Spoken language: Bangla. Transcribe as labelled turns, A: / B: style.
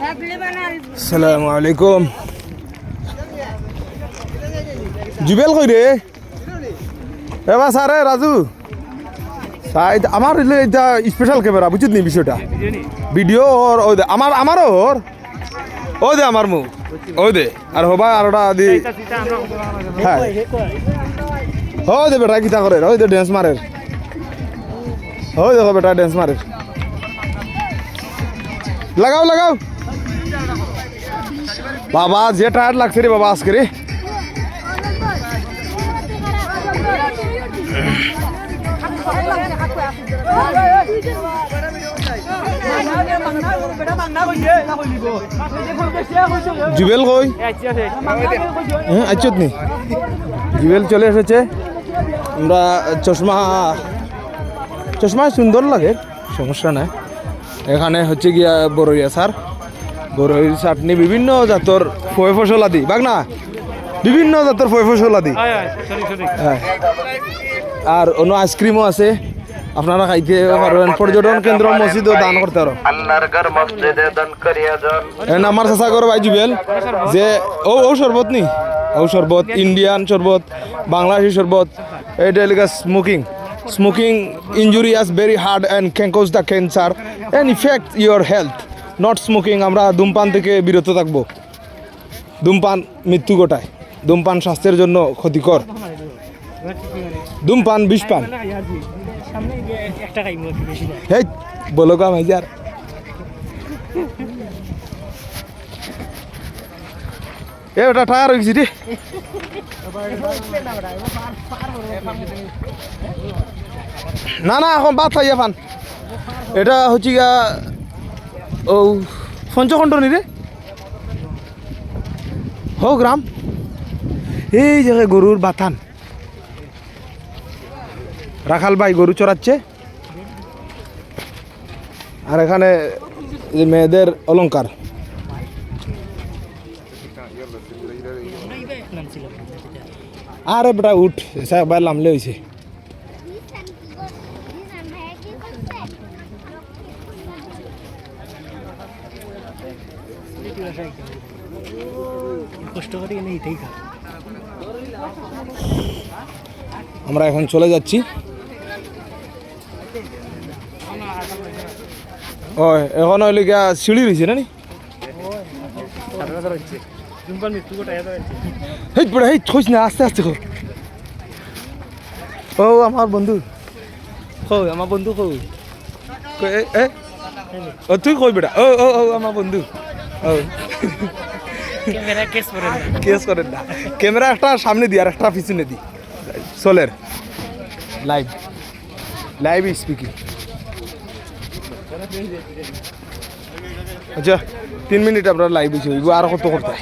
A: সালামু আলাইকুম। জুবেল কই রে? এবার স্যারে রাজু। আমার এটা স্পেশাল ক্যামেরা বুঝছিস নি বিষয়টা? ভিডিও ওর, ওই দে, আমার, আমারও ওর। ওই দে আমার মুখ, ওই দে। আর হবা আর ওটা দি হ্যাঁ। ওই দে বেটা, কিতা করে ওই দে ড্যান্স মারে ওই দেখো বেটা ড্যান্স মারে লাগাও লাগাও। বাবা, যে টায়ার লাগছে রে বাবা আজকে রে। জুবেল কই? হ্যাঁ আচ্ছত নি। জুবেল চলে এসেছে। আমরা চশমা চশমা সুন্দর লাগে, সমস্যা নাই। এখানে হচ্ছে গিয়া বড়ইয়া সার বড়ইর চাটনি বিভিন্ন জাতর ফয় ফসল আদি বাগ না? বিভিন্ন জাতর ফয় ফসল আদি। হ্যাঁ আর অন্য আইসক্রিমও আছে। আপনারা খাইতে পারবেন। পর্যটন কেন্দ্র মসজিদও দান করতে পারো।
B: মসজিদে
A: আমার চাচা করো ভাই জুবেল যে ও ও শরবত নি? ও শরবত ইন্ডিয়ান শরবত বাংলাদেশি শরবত এটা এলাকা smoking. Smoking injurious very hard and causes the cancer and effect your health not smoking আমরা ধূমপান থেকে বিরত থাকব। ধূমপান মৃত্যু ঘটায়। ধূমপান স্বাস্থ্যের জন্য ক্ষতিকর। ধূমপান বিষপান হেই, বলো কা ভাইজার এ, ওটা টায়ার হয়ে গেছি রে। না না, এখন বাদ খাইয়া ফান এটা হচ্ছে গিয়া ও পঞ্চখণ্ড নি রে হো গ্রাম এই জায়গায় গরুর বাথান। রাখাল ভাই গরু চড়াচ্ছে আর এখানে মেয়েদের অলংকার আরে বেটা, উঠ একবার লামলে হয়েছে
C: কষ্ট করে এনে এটাই
A: আমরা এখন চলে যাচ্ছি। ও এখন হইলে গিয়া সিঁড়ি রয়েছে না নি হেই হেই থইস না আস্তে আস্তে কর ও আমার বন্ধু। কই আমার বন্ধু কই এ ও তুই কই বেটা? ও ও আমার বন্ধু।
C: কেস
A: করেন না। ক্যামেরা একটা সামনে দিয়ে আর একটা পিছনে দি। সোলের লাইভ লাইভ স্পিকিং আচ্ছা তিন মিনিট আপনার লাইভ হয়েছে আর কত করতে?